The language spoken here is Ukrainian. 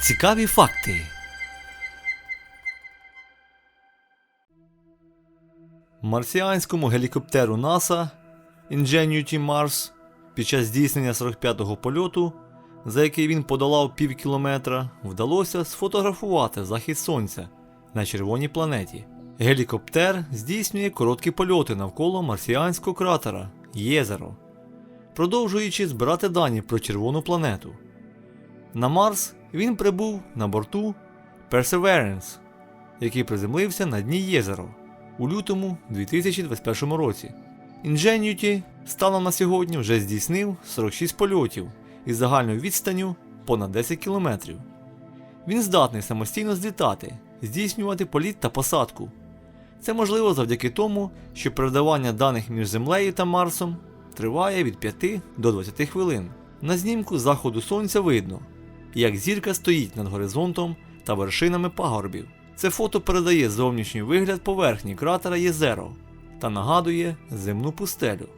Цікаві факти. Марсіанському гелікоптеру НАСА Ingenuity Mars під час здійснення 45-го польоту, за який він подолав пів кілометра, вдалося сфотографувати захід сонця на червоній планеті. Гелікоптер здійснює короткі польоти навколо марсіанського кратера Єзеро, продовжуючи збирати дані про червону планету. На Марс він прибув на борту Perseverance, який приземлився на дні Єзеро у лютому 2021 році. Ingenuity станом на сьогодні вже здійснив 46 польотів із загальною відстанню понад 10 кілометрів. Він здатний самостійно злітати, здійснювати політ та посадку. Це можливо завдяки тому, що передавання даних між Землею та Марсом триває від 5 до 20 хвилин. На знімку заходу сонця видно, як зірка стоїть над горизонтом та вершинами пагорбів. Це фото передає зовнішній вигляд поверхні кратера Єзеро та нагадує земну пустелю.